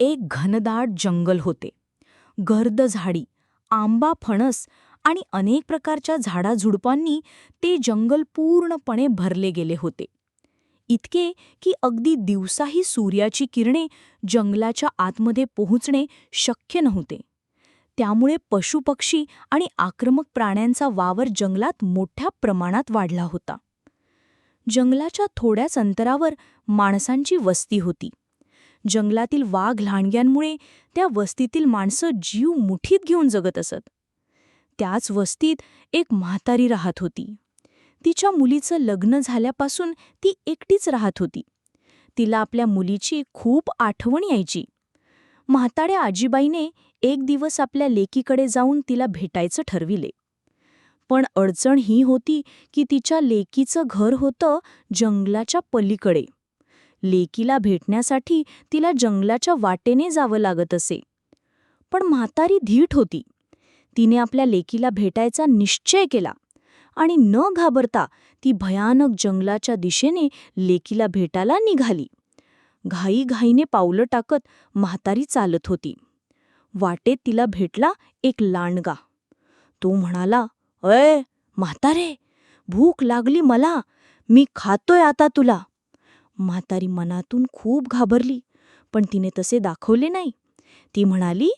एक घनदाट जंगल होते. गर्द झाडी आंबा फणस आणि अनेक प्रकारच्या झाडाझुडपांनी ते जंगल पूर्णपणे भरले गेले होते. इतके की अगदी दिवसाही सूर्याची किरणे जंगलाच्या आतमध्ये पोहोचणे शक्य नव्हते. त्यामुळे पशुपक्षी आणि आक्रमक प्राण्यांचा वावर जंगलात मोठ्या प्रमाणात वाढला होता. जंगलाच्या थोड्याच अंतरावर माणसांची वस्ती होती. जंगलातील वाघ लांडग्यांमुळे त्या वस्तीतील माणसं जीव मुठीत घेऊन जगत असत. त्याच वस्तीत एक म्हातारी राहत होती. तिच्या मुलीचं लग्न झाल्यापासून ती एकटीच राहत होती. तिला आपल्या मुलीची खूप आठवण यायची. म्हाताड्या आजीबाईने एक दिवस आपल्या लेकीकडे जाऊन तिला भेटायचं ठरविले. पण अडचण ही होती की तिच्या लेकीचं घर होतं जंगलाच्या पलीकडे. लेकीला भेटण्यासाठी तिला जंगलाच्या वाटेने जावं लागत असे. पण म्हातारी धीट होती. तिने आपल्या लेकीला भेटायचा निश्चय केला आणि न घाबरता ती भयानक जंगलाच्या दिशेने लेकीला भेटायला निघाली. घाईघाईने पावलं टाकत म्हातारी चालत होती. वाटेत तिला भेटला एक लांडगा. तो म्हणाला अय म्हातारे भूक लागली मला. मी खातोय आता तुला. म्हातारी मनातून खूप घाबरली पण तिने तसे दाखवले नाही. ती म्हणाली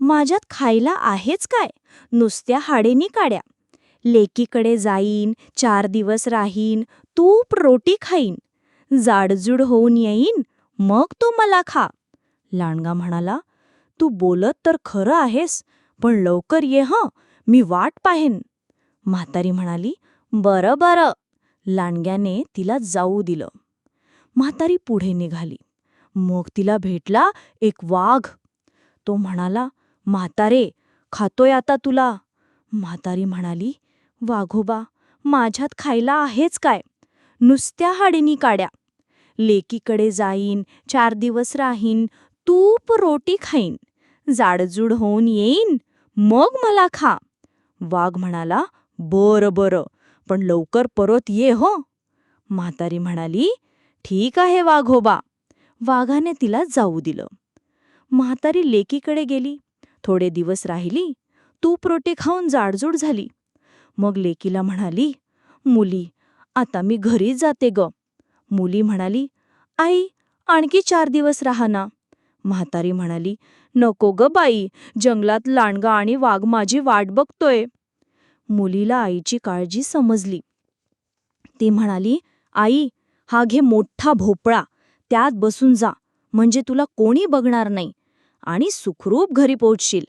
माझ्यात खायला आहेच काय? नुसत्या हाडेनी काड्या. लेकीकडे जाईन चार दिवस राहीन तूप रोटी खाईन. जाडजूड होऊन येईन मग तू मला खा. लांडगा म्हणाला तू बोलत तर खरं आहेस पण लवकर ये हं मी वाट पाहेन. म्हातारी म्हणाली बरं बरं. लांडग्याने तिला जाऊ दिलं. म्हातारी पुढे निघाली. मग तिला भेटला एक वाघ. तो म्हणाला म्हातारे खातोय आता तुला. म्हातारी म्हणाली वाघोबा माझ्यात खायला आहेच काय? नुसत्या हाडीनी काड्या. लेकीकडे जाईन चार दिवस राहीन तूप रोटी खाईन जाडजूड होऊन येईन मग मला खा. वाघ म्हणाला बरं बरं पण लवकर परत ये हो. म्हातारी म्हणाली ठीक आहे वाघोबा. वाघाने तिला जाऊ दिलं. म्हातारी लेकीकडे गेली. थोडे दिवस राहिली. तूप रोटे खाऊन जाडजूड झाली. मग लेकीला म्हणाली मुली आता मी घरी जाते ग. मुली म्हणाली आई आणखी चार दिवस राहा ना. म्हातारी म्हणाली नको ग बाई जंगलात लांडगा आणि वाघ माझी वाट बघतोय. मुलीला आईची काळजी समजली. ती म्हणाली आई हा घे मोठा भोपळा त्यात बसून जा म्हणजे तुला कोणी बघणार नाही. आणि सुखरूप घरी पोहोचशील.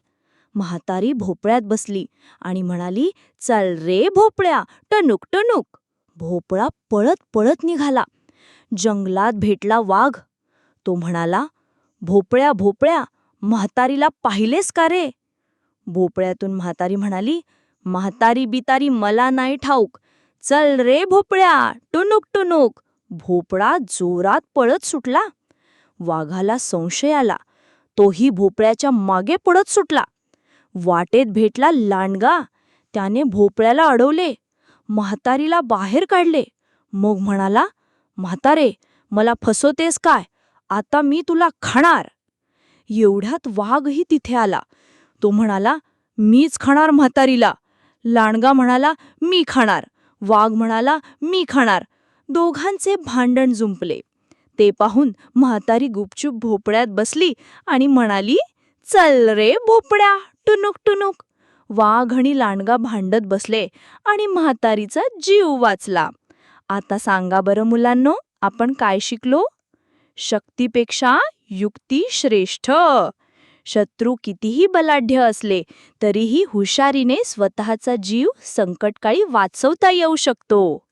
म्हातारी भोपळ्यात बसली आणि म्हणाली चल रे भोपळ्या टणूक टणूक. भोपळा पळत पळत निघाला. जंगलात भेटला वाघ. तो म्हणाला भोपळ्या भोपळ्या म्हातारीला पाहिलेस का रे? भोपळ्यातून म्हातारी म्हणाली म्हातारी बितारी मला नाही ठाऊक. चल रे भोपळ्या टुनुक टुनुक भोपळा जोरात पळत सुटला. वाघाला संशय आला. तोही भोपळ्याच्या मागे पळत सुटला. वाटेत भेटला लांडगा. त्याने भोपळ्याला अडवले. म्हातारीला बाहेर काढले. मग म्हणाला म्हातारे मला फसवतेस काय? आता मी तुला खाणार. एवढ्यात वाघही तिथे आला. तो म्हणाला मीच खाणार म्हातारीला. लांडगा म्हणाला मी खाणार. वाघ म्हणाला मी खाणार. दोघांचे भांडण जुंपले. ते पाहून म्हातारी गुपचूप भोपळ्यात बसली आणि म्हणाली चल रे भोपळ्या टुनुक टुनुक वाघ आणि लांडगा भांडत बसले आणि म्हातारीचा जीव वाचला. आता सांगा बरं मुलांनो आपण काय शिकलो? शक्तीपेक्षा युक्ती श्रेष्ठ. शत्रू कितीही बलाढ्य असले तरीही हुशारीने स्वतःचा जीव संकटकाळी वाचवता येऊ शकतो.